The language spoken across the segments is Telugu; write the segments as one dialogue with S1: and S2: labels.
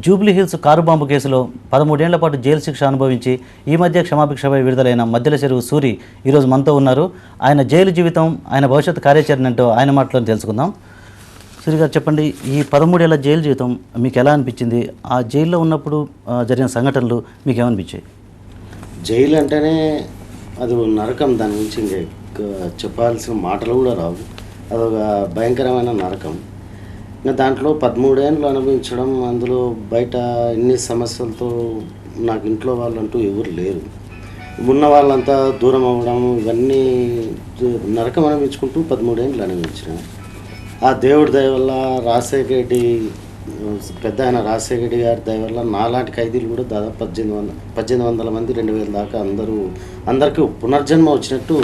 S1: జూబ్లీ హిల్స్ కారు బాంబు కేసులో పదమూడేళ్ళ పాటు జైలు శిక్ష అనుభవించి ఈ మధ్య క్షమాభిక్షపై విడుదలైన మధ్యల చెరువు సూరి ఈరోజు మనతో ఉన్నారు. ఆయన జైలు జీవితం ఆయన భవిష్యత్ కార్యాచరణ ఏంటో ఆయన మాటలను తెలుసుకుందాం. సూరి గారు చెప్పండి ఈ పదమూడేళ్ళ జైలు జీవితం మీకు ఎలా అనిపించింది? ఆ జైల్లో ఉన్నప్పుడు జరిగిన సంఘటనలు మీకు ఏమనిపించాయి?
S2: జైలు అంటేనే అది నరకం దాని గురించి ఇంకా చెప్పాల్సిన మాటలు కూడా రావు. అదొక భయంకరమైన నరకం. ఇంకా దాంట్లో పదమూడేళ్ళు అనుభవించడం అందులో బయట ఎన్ని సమస్యలతో నాకు ఇంట్లో వాళ్ళంటూ ఎవరు లేరు. ఉన్న వాళ్ళంతా దూరం అవ్వడం ఇవన్నీ నరకం అనిపించుకుంటూ పదమూడేళ్ళు అనుభవించిన. ఆ దేవుడి దయ వల్ల రాజశేఖర రెడ్డి పెద్ద ఆయన రాజశేఖర రెడ్డి గారి దయ వల్ల నాలాంటి ఖైదీలు కూడా దాదాపు పద్దెనిమిది వందల పద్దెనిమిది వందల మంది రెండు వేల దాకా అందరూ అందరికీ పునర్జన్మ వచ్చినట్టు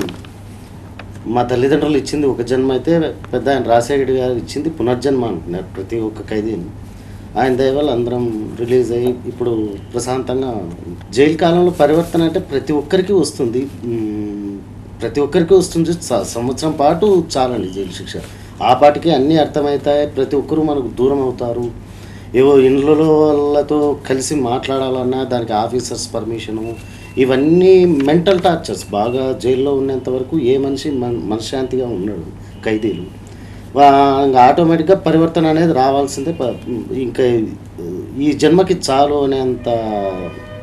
S2: మా తల్లిదండ్రులు ఇచ్చింది ఒక జన్మ అయితే పెద్ద ఆయన రాజశేఖర్ గారు ఇచ్చింది పునర్జన్మ అనుకున్నారు ప్రతి ఒక్క ఖైదీని. ఆయన దయవల్ల అందరం రిలీజ్ అయ్యి ఇప్పుడు ప్రశాంతంగా జైలు కాలంలో పరివర్తన అంటే ప్రతి ఒక్కరికి వస్తుంది. ప్రతి ఒక్కరికి వస్తుంది. స- సంవత్సరం పాటు చాలండి జైలు శిక్ష. ఆ పాటికి అన్నీ అర్థమవుతాయి. ప్రతి ఒక్కరూ మనకు దూరం అవుతారు. ఏవో ఇండ్లలో వాళ్ళతో కలిసి మాట్లాడాలన్నా దానికి ఆఫీసర్స్ పర్మిషను ఇవన్నీ మెంటల్ టార్చర్స్. బాగా జైల్లో ఉన్నంత వరకు ఏ మనిషి మన మనశ్శాంతిగా ఉన్నాడు ఖైదీలు. ఇంకా ఆటోమేటిక్గా పరివర్తన అనేది రావాల్సిందే. ప- ఇంకా ఈ జన్మకి చాలు అనేంత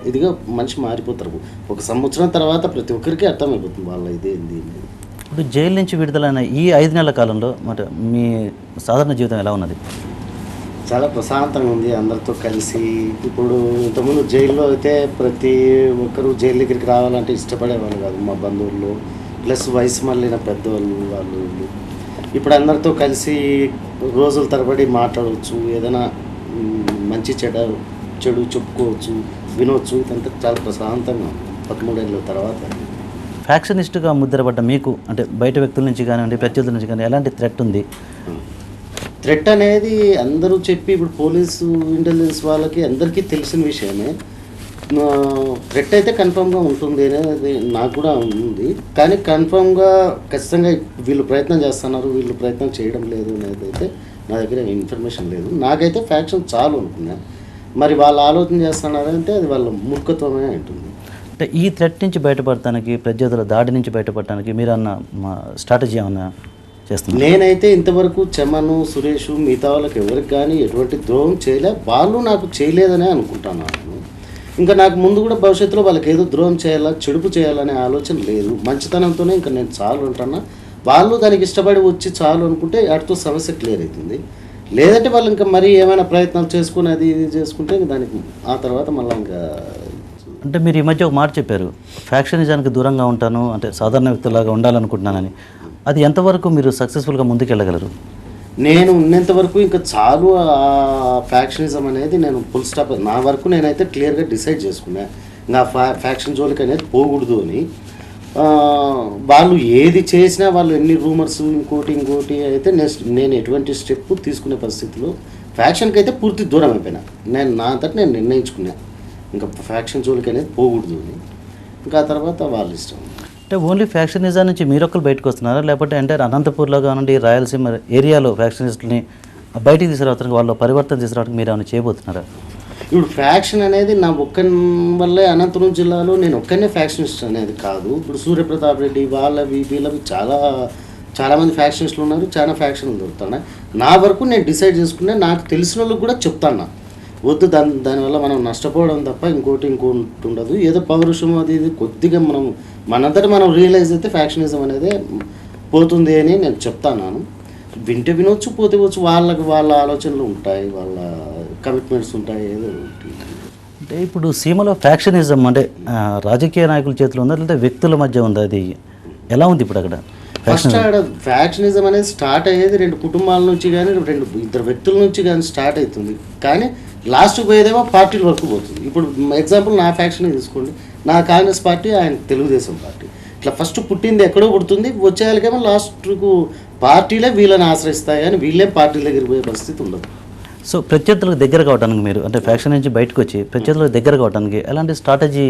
S2: ఇదిగా మనిషి మారిపోతారు. ఒక సంవత్సరం తర్వాత ప్రతి ఒక్కరికి అర్థమైపోతుంది వాళ్ళ ఇదేంది అనేది.
S1: ఇప్పుడు జైలు నుంచి విడుదలైన ఈ ఐదు నెలల కాలంలో మరి మీ సాధారణ జీవితం ఎలా ఉన్నది?
S2: చాలా ప్రశాంతంగా ఉంది అందరితో కలిసి. ఇప్పుడు ఇంతకుముందు జైల్లో అయితే ప్రతి ఒక్కరు జైలు దగ్గరికి రావాలంటే ఇష్టపడేవాళ్ళు కాదు మా బంధువులు ప్లస్ వయసు మళ్ళిన పెద్దవాళ్ళు వాళ్ళు. ఇప్పుడు అందరితో కలిసి రోజుల తరబడి మాట్లాడవచ్చు ఏదైనా మంచి చెడ చెడు చెప్పుకోవచ్చు వినవచ్చు ఇదంతా చాలా ప్రశాంతంగా ఉంది. పదమూడేళ్ళ తర్వాత.
S1: ఫ్యాక్షనిస్ట్గా ముద్రపడ్డ మీకు అంటే బయట వ్యక్తుల నుంచి కానివ్వండి ప్రత్యర్థుల నుంచి కానీ ఎలాంటి థ్రెట్ ఉంది?
S2: థ్రెట్ అనేది అందరూ చెప్పి ఇప్పుడు పోలీసు ఇంటెలిజెన్స్ వాళ్ళకి అందరికీ తెలిసిన విషయమే. థ్రెట్ అయితే కన్ఫామ్గా ఉంటుంది అనేది నాకు కూడా ఉంది. కానీ కన్ఫామ్గా ఖచ్చితంగా వీళ్ళు ప్రయత్నం చేస్తున్నారు వీళ్ళు ప్రయత్నం చేయడం లేదు అనేది అయితే నా దగ్గర ఇన్ఫర్మేషన్ లేదు. నాకైతే ఫ్యాక్షన్ చాలు అనుకున్నాను మరి వాళ్ళు ఆలోచన చేస్తున్నారంటే అది వాళ్ళ మూర్ఖత్వమే ఉంటుంది
S1: అంటే ఈ థ్రెట్ నుంచి బయటపడటానికి ప్రత్యర్థుల దాడి నుంచి బయటపడటానికి మీరు అన్న మా స్ట్రాటజీ ఏమన్నా చేస్తున్నారు.
S2: నేనైతే ఇంతవరకు చెమను సురేష్ మిగతా వాళ్ళకి ఎవరికి కానీ ఎటువంటి ద్రోహం చేయలే. వాళ్ళు నాకు చేయలేదనే అనుకుంటున్నాను ఇంకా నాకు ముందు కూడా భవిష్యత్తులో వాళ్ళకి ఏదో ద్రోహం చేయాలా చెడుపు చేయాలనే ఆలోచన లేదు. మంచితనంతోనే ఇంకా నేను చాలు అంటున్నా. వాళ్ళు దానికి ఇష్టపడి వచ్చి చాలు అనుకుంటే వాటితో సమస్య క్లియర్ అవుతుంది లేదంటే వాళ్ళు ఇంకా మరీ ఏమైనా ప్రయత్నాలు చేసుకుని అది ఇది చేసుకుంటే ఇంక దానికి ఆ తర్వాత మళ్ళీ ఇంకా
S1: అంటే మీరు ఈ మధ్య ఒక మాట చెప్పారు. ఫ్యాక్షనిజానికి దూరంగా ఉంటాను. అంటే సాధారణ వ్యక్తులాగా ఉండాలనుకుంటున్నానని. అది ఎంతవరకు మీరు సక్సెస్ఫుల్గా ముందుకెళ్ళగలరు?
S2: నేను ఉన్నంత వరకు ఇంకా చాలు ఫ్యాక్షనిజం అనేది నేను ఫుల్ స్టాప్ నా వరకు నేనైతే క్లియర్గా డిసైడ్ చేసుకున్నా. ఇంకా ఫ్యా ఫ్యాక్షన్ జోలికి అనేది పోకూడదు అని. వాళ్ళు ఏది చేసినా వాళ్ళు ఎన్ని రూమర్స్ ఇంకోటి ఇంకోటి అయితే నెక్స్ట్ నేను ఎటువంటి స్టెప్ తీసుకునే పరిస్థితిలో ఫ్యాక్షన్కి అయితే పూర్తి దూరం అయిపోయినా. నేను నా అంతటి నేను నిర్ణయించుకున్నా. ఇంకా ఫ్యాక్షన్ జోలికి అనేది పోకూడదు అని. ఇంకా ఆ తర్వాత వాళ్ళ ఇష్టం.
S1: అంటే ఓన్లీ ఫ్యాక్షనిజం నుంచి మీరొక్కరు బయటకు వస్తున్నారా? లేకపోతే అంటే అనంతపూర్లో కానివ్వండి రాయలసీమ ఏరియాలో ఫ్యాక్షనిస్టులని బయటికి తీసుకురావడానికి వాళ్ళు పరివర్తన తీసుకురావడానికి మీరు ఏమైనా చేయబోతున్నారా?
S2: ఇప్పుడు ఫ్యాక్షన్ అనేది నా ఒక్క వల్లే అనంతపురం జిల్లాలో నేను ఒక్కనే ఫ్యాక్షనిస్ట్ అనేది కాదు. ఇప్పుడు సూర్యప్రతాప్ రెడ్డి వాళ్ళవి వీళ్ళవి చాలా చాలామంది ఫ్యాక్షనిస్టులు ఉన్నారు చాలా ఫ్యాక్షన్లు దొరుకుతున్నాయి. నా వరకు నేను డిసైడ్ చేసుకున్నా నాకు తెలిసిన వాళ్ళకి కూడా చెప్తాను వద్దు దాని దానివల్ల మనం నష్టపోవడం తప్ప ఇంకోటి ఇంకోటి ఉండదు. ఏదో పౌరుషం అది ఇది కొద్దిగా మనం మనంతటా మనం రియలైజ్ అయితే ఫ్యాక్షనిజం అనేది పోతుంది అని నేను చెప్తాను వింటే వినొచ్చు పోతే వచ్చు వాళ్ళకి వాళ్ళ ఆలోచనలు ఉంటాయి వాళ్ళ కమిట్మెంట్స్ ఉంటాయి ఏదో.
S1: అంటే ఇప్పుడు సీమలో ఫ్యాక్షనిజం అంటే రాజకీయ నాయకుల చేతిలో ఉందా లేకపోతే వ్యక్తుల మధ్య ఉందా? అది ఎలా ఉంది ఇప్పుడు అక్కడ?
S2: ఫస్ట్ ఆడ ఫ్యాక్షనిజం అనేది స్టార్ట్ అయ్యేది రెండు కుటుంబాల నుంచి కానీ రెండు ఇద్దరు వ్యక్తుల నుంచి కానీ స్టార్ట్ అవుతుంది. కానీ లాస్ట్ పోయేదేమో పార్టీల వరకు పోతుంది. ఇప్పుడు ఎగ్జాంపుల్ నా ఫ్యాక్షన్ తీసుకోండి. నా కాంగ్రెస్ పార్టీ ఆయన తెలుగుదేశం పార్టీ. ఇట్లా ఫస్ట్ పుట్టింది ఎక్కడో పుడుతుంది. వచ్చేయాలకేమో లాస్ట్కు పార్టీలే వీళ్ళని ఆశ్రయిస్తాయి కానీ వీళ్ళే పార్టీల దగ్గరికి పోయే పరిస్థితి ఉండదు.
S1: సో ప్రత్యర్థులకు దగ్గర కావడానికి మీరు అంటే ఫ్యాక్షన్ నుంచి బయటకు వచ్చి ప్రత్యర్థులకు దగ్గర కావడానికి ఎలాంటి స్ట్రాటజీ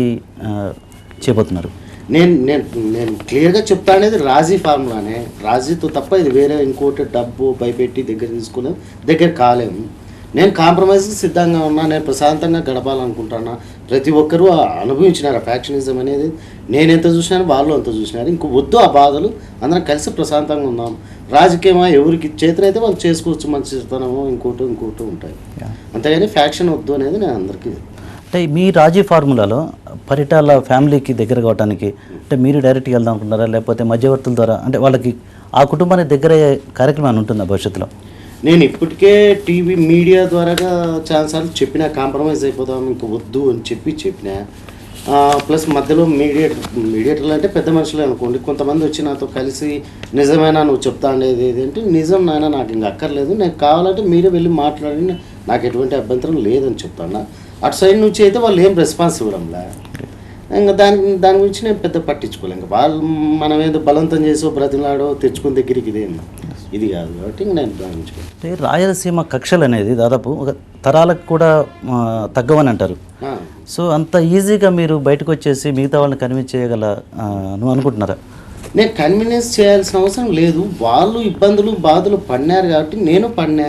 S1: చేయబోతున్నారు?
S2: నేను నేను నేను క్లియర్గా చెప్తా అనేది రాజీ ఫార్ములానే. రాజీతో తప్ప ఇది వేరే ఇంకోటి డబ్బు భయపెట్టి దగ్గర తీసుకునే దగ్గర కాలేము. నేను కాంప్రమైజ్ సిద్ధంగా ఉన్నా నేను ప్రశాంతంగా గడపాలనుకుంటున్నా. ప్రతి ఒక్కరూ అనుభవించినారు ఫ్యాక్షనిజం అనేది. నేను ఎంత చూసినాను వాళ్ళు అంత చూసినారు. ఇంకో వద్దు ఆ బాధలు అందరం కలిసి ప్రశాంతంగా ఉందాం. రాజకీయమా ఎవరికి చేతనైతే వాళ్ళు చేసుకోవచ్చు మంచితనమో ఇంకోటి ఇంకోటి ఉంటాయి. అంతేగాని ఫ్యాక్షన్ వద్దు అనేది నేను అందరికీ
S1: అంటే మీ రాజీ ఫార్ములాలో పరిటాల ఫ్యామిలీకి దగ్గర కావడానికి అంటే మీరు డైరెక్ట్గా వెళ్దాం అనుకుంటారా లేకపోతే మధ్యవర్తుల ద్వారా అంటే వాళ్ళకి ఆ కుటుంబానికి దగ్గర అయ్యే కార్యక్రమం ఏమైనా ఉంటుందా భవిష్యత్తులో?
S2: నేను ఇప్పటికే టీవీ మీడియా ద్వారాగా చాలాసార్లు చెప్పిన కాంప్రమైజ్ అయిపోదాం ఇంక వద్దు అని చెప్పి చెప్పిన ప్లస్ మధ్యలో మీడియేటర్ మీడియేటర్లు అంటే పెద్ద మనుషులే అనుకోండి. కొంతమంది వచ్చి నాతో కలిసి నిజమేనా నువ్వు చెప్తా అనేది ఏదంటే నిజం నాయన నాకు ఇంక అక్కర్లేదు. నేను కావాలంటే మీరే వెళ్ళి మాట్లాడి నాకు ఎటువంటి అభ్యంతరం లేదని చెప్తాను? అటు సైడ్ నుంచి అయితే వాళ్ళు ఏం రెస్పాన్స్ ఇవ్వడంలే? ఇంకా దాని దాని గురించి నేను పెద్ద పట్టించుకోలేదు ఇంకా వాళ్ళు మనం ఏదో బలవంతం చేసో బ్రతిలాడో తెచ్చుకుని దగ్గరికి ఇదేం? ఇది కాదు కాబట్టి ఇంక నేను
S1: అంటే రాయలసీమ కక్షలు అనేది దాదాపు ఒక తరాలకు కూడా తగ్గవని అంటారు. సో అంత ఈజీగా మీరు బయటకు వచ్చేసి మిగతా వాళ్ళని కన్విన్స్ చేయగల నువ్వు అనుకుంటున్నారా?
S2: నేను కన్వీనియన్స్ చేయాల్సిన అవసరం లేదు. వాళ్ళు ఇబ్బందులు బాధలు పడినారు కాబట్టి నేను పడినా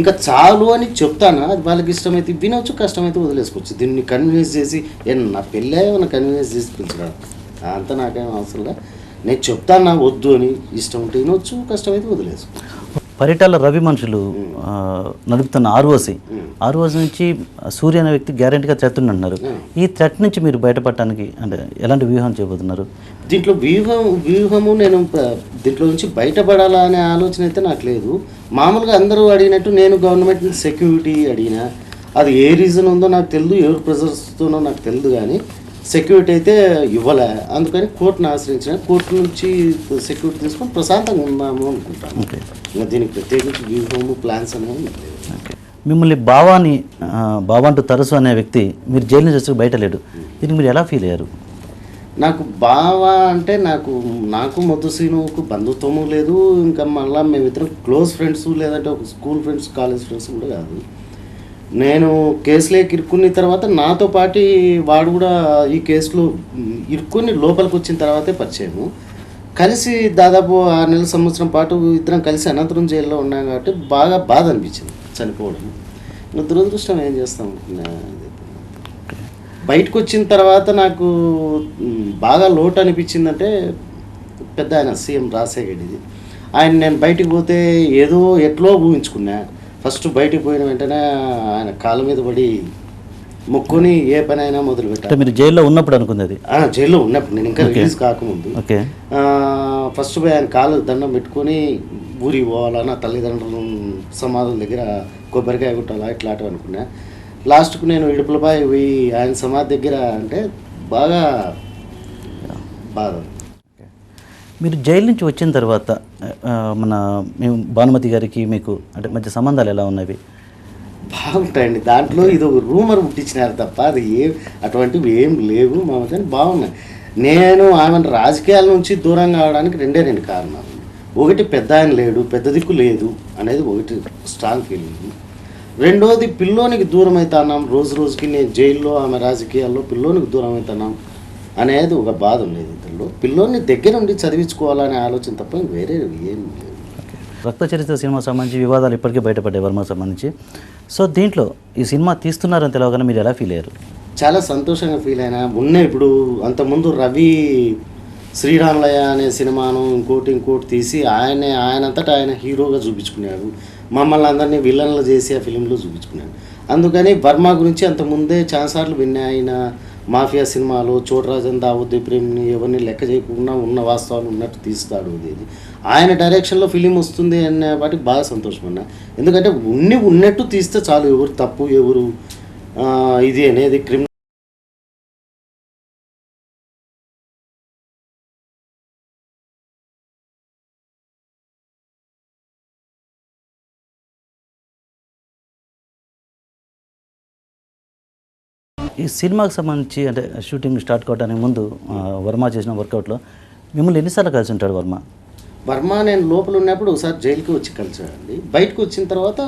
S2: ఇంకా చాలు అని చెప్తాను? అది వాళ్ళకి ఇష్టమైతే వినొచ్చు కష్టమైతే వదిలేసుకోవచ్చు. దీన్ని కన్వీనియన్స్ చేసి నా పెళ్ళే ఏమైనా కన్వీనియన్స్ చేసి పిలిచడం అంత నాకేం అవసరం లేదు. నేను చెప్తాను నాకు వద్దు అని ఇష్టం ఉంటే వినొచ్చు కష్టమైతే వదిలేసుకోవచ్చు
S1: పరిటాల రవి మనుషులు నడుపుతున్న ఆర్ఓసి ఆర్ఓసి నుంచి సూర్య అనే వ్యక్తి గ్యారంటీగా థ్రెట్ అంటున్నారు ఈ థ్రెట్ నుంచి మీరు బయటపడటానికి అంటే ఎలాంటి వ్యూహం చేయబోతున్నారు?
S2: దీంట్లో వ్యూహం వ్యూహము నేను దీంట్లో నుంచి బయటపడాలా అనే ఆలోచన అయితే నాకు లేదు. మామూలుగా అందరూ అడిగినట్టు నేను గవర్నమెంట్ సెక్యూరిటీ అడిగిన అది ఏ రీజన్ ఉందో నాకు తెలియదు ఎవరు ప్రెజర్స్తోనో నాకు తెలియదు కానీ సెక్యూరిటీ అయితే ఇవ్వలే. అందుకని కోర్టును ఆశ్రయించిన కోర్టు నుంచి సెక్యూరిటీ తీసుకొని ప్రశాంతంగా ఉందాము అనుకుంటాను. దీనికి ప్రత్యేకించి వ్యూహము ప్లాన్స్ అనేవి
S1: మిమ్మల్ని బావాని ఆ, బావా అంటూ తరసు అనే వ్యక్తి మీరు జైలు నుంచి వచ్చి బయట లేడు. దీనికి మీరు ఎలా ఫీల్ అయ్యారు?
S2: నాకు బావా అంటే నాకు నాకు మొద్దుసీనుకు బంధుత్వము లేదు. ఇంకా మళ్ళీ మేమిద్దరం క్లోజ్ ఫ్రెండ్స్ లేదంటే ఒక స్కూల్ ఫ్రెండ్స్ కాలేజ్ ఫ్రెండ్స్ కూడా కాదు. నేను కేసులోకి ఇరుక్కున్న తర్వాత నాతో పాటు వాడు కూడా ఈ కేసులో ఇరుక్కుని లోపలికి వచ్చిన తర్వాతే పరిచయము. కలిసి దాదాపు ఆరు నెలల సంవత్సరం పాటు ఇద్దరం కలిసి అనంతరం జైల్లో ఉన్నాం కాబట్టి బాగా బాధ అనిపించింది చనిపోవడం ఇంకా దురదృష్టం ఏం చేస్తాం? బయటకు వచ్చిన తర్వాత నాకు బాగా లోటు అనిపించిందంటే పెద్ద ఆయన సీఎం రాజశేఖర్ ఆయన నేను బయటికి పోతే ఏదో ఎట్లో ఊహించుకున్నా. ఫస్ట్ బయటికి పోయిన వెంటనే ఆయన కాళ్ళ మీద పడి మొక్కుని ఏ పని అయినా మొదలు
S1: అంటే
S2: పెట్టాను
S1: మీరు జైల్లో ఉన్నప్పుడు అనుకుంది అది?
S2: జైల్లో ఉన్నప్పుడు. నేను ఇంకా రిలీజ్ కాకముందు.
S1: ఓకే.
S2: ఫస్ట్ పోయి ఆయన కాలు దండం పెట్టుకొని ఊరికి పోవాలా నా తల్లిదండ్రుల సమాధుల దగ్గర కొబ్బరికాయ కొట్టాలా ఇట్లాంటివి అనుకున్నా. లాస్ట్కు నేను ఇడుపులపై పోయి ఆయన సమాధి దగ్గర అంటే బాగా బాధ.
S1: మీరు జైలు నుంచి వచ్చిన తర్వాత మన మేము భానుమతి గారికి మీకు అంటే మధ్య సంబంధాలు ఎలా ఉన్నవి?
S2: బాగుంటాయండి. దాంట్లో ఇది ఒక రూమర్ పుట్టించినారు తప్ప అది ఏం అటువంటివి ఏం లేవు. మా మధ్యన బాగున్నాయి. నేను ఆమెను రాజకీయాల నుంచి దూరం కావడానికి రెండే రెండు కారణాలు ఒకటి పెద్ద ఆయన లేడు పెద్ద దిక్కు లేదు అనేది ఒకటి స్ట్రాంగ్ ఫీలింగ్ రెండోది పిల్లోనికి దూరం అవుతున్నాం రోజు రోజుకి నేను జైల్లో ఆమె రాజకీయాల్లో పిల్లోనికి దూరం అవుతున్నాం అనేది ఒక బాధ ఉండేది ఇద్దరిలో. పిల్లోని దగ్గర ఉండి చదివించుకోవాలనే ఆలోచన తప్ప వేరే ఏం లేదు.
S1: రక్త చరిత్ర సినిమా సంబంధించి వివాదాలు ఇప్పటికే బయటపడ్డాయి వర్మకు సంబంధించి. సో దీంట్లో ఈ సినిమా తీస్తున్నారని తెలియగానే మీరు ఎలా ఫీల్ అయ్యారు?
S2: చాలా సంతోషంగా ఫీల్ అయినా ఉన్న ఇప్పుడు అంతకుముందు రవి శ్రీరామలయ అనే సినిమాను ఇంకోటి ఇంకోటి తీసి ఆయనే ఆయనంతటా ఆయన హీరోగా చూపించుకున్నాడు. మమ్మల్ని అందరినీ విలన్లు చేసి ఆ ఫిలింలో చూపించుకున్నాడు. అందుకని వర్మ గురించి అంత ముందే చాలాసార్లు విన్నా ఆయన మాఫియా సినిమాలు చోటరాజన్ దావుద్ది ప్రేమిని ఎవరిని లెక్క చేయకుండా ఉన్న వాస్తవాలు ఉన్నట్టు తీస్తాడు ఇది. ఆయన డైరెక్షన్లో ఫిలిం వస్తుంది అనే వాటికి బాగా సంతోషం అన్న. ఎందుకంటే ఉన్ని ఉన్నట్టు తీస్తే చాలు ఎవరు తప్పు ఎవరు ఇది అనేది క్రిమినల్
S1: ఈ సినిమాకి సంబంధించి అంటే షూటింగ్ స్టార్ట్ కావడానికి ముందు వర్మ చేసిన వర్కౌట్లో మిమ్మల్ని ఎన్నిసార్లు కలిసి ఉంటాడు వర్మ?
S2: వర్మ నేను లోపల ఉన్నప్పుడు ఒకసారి జైలుకి వచ్చి కలిసాడండి బయటకు వచ్చిన తర్వాత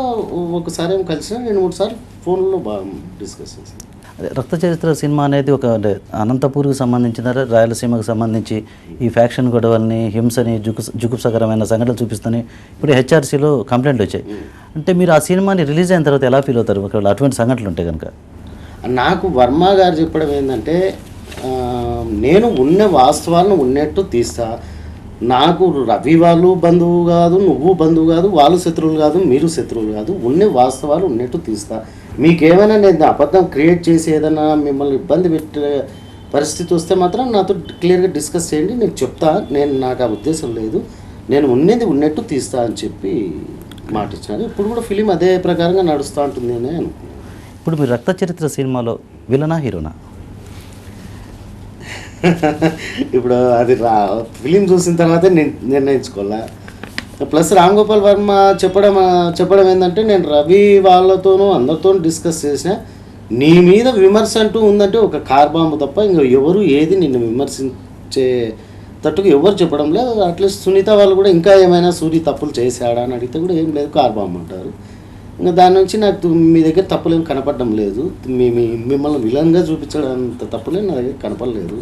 S2: ఒకసారి ఏమో కలిసిన రెండు మూడు సార్లు ఫోన్లో బాగా డిస్కస్ చేశాను.
S1: అదే రక్త చరిత్ర సినిమా అనేది ఒక అంటే అనంతపూర్కి సంబంధించిన రాయలసీమకు సంబంధించి ఈ ఫ్యాక్షన్ గొడవల్ని హింసని జుగు జుగుప్సకరమైన సంఘటనలు చూపిస్తూనే ఇప్పుడు హెచ్ఆర్సీలో కంప్లైంట్లు వచ్చాయి. అంటే మీరు ఆ సినిమాని రిలీజ్ అయిన తర్వాత ఎలా ఫీల్ అవుతారు? ఒకవేళ అటువంటి సంఘటనలు ఉంటాయి కనుక.
S2: నాకు వర్మ గారు చెప్పడం ఏంటంటే నేను ఉన్న వాస్తవాలను ఉన్నట్టు తీస్తా. నాకు రవి వాళ్ళు బంధువు కాదు నువ్వు బంధువు కాదు వాళ్ళు శత్రువులు కాదు మీరు శత్రువులు కాదు ఉన్న వాస్తవాలు ఉన్నట్టు తీస్తా. మీకేమైనా నేను అబద్ధం క్రియేట్ చేసి ఏదైనా మిమ్మల్ని ఇబ్బంది పెట్టే పరిస్థితి వస్తే మాత్రం నాతో క్లియర్గా డిస్కస్ చేయండి నేను చెప్తా. నేను నాకు ఆ ఉద్దేశం లేదు. నేను ఉన్నది ఉన్నట్టు తీస్తా అని చెప్పి మాట ఇచ్చినాను ఇప్పుడు కూడా ఫిలిం అదే ప్రకారంగా నడుస్తూ ఉంటుంది అని అనుకున్నాను
S1: ఇప్పుడు మీరు రక్త చరిత్ర సినిమాలో విలనా హీరోనా?
S2: ఇప్పుడు అది రా ఫిలిం చూసిన తర్వాతే నేను నిర్ణయించుకోవాలా? ప్లస్ రామ్ గోపాల్ వర్మ చెప్పడం చెప్పడం ఏంటంటే నేను రవి వాళ్ళతోనూ అందరితోనూ డిస్కస్ చేసిన నీ మీద విమర్శ అంటూ ఉందంటే ఒక కార్ బాంబు తప్ప ఇంకా ఎవరు ఏది నిన్ను విమర్శించే తట్టుకు ఎవరు చెప్పడం లేదు. అట్లీస్ట్ సునీత వాళ్ళు కూడా ఇంకా ఏమైనా సూర్య తప్పులు చేశాడా అని అడిగితే కూడా ఏం లేదు కార్ బాంబు అంటారు. ఇంకా దాని నుంచి నాకు మీ దగ్గర తప్పులేం కనపడడం లేదు. మీ మిమ్మల్ని విలన్గా చూపించడం అంత తప్పులేం నా దగ్గర కనపడలేదు.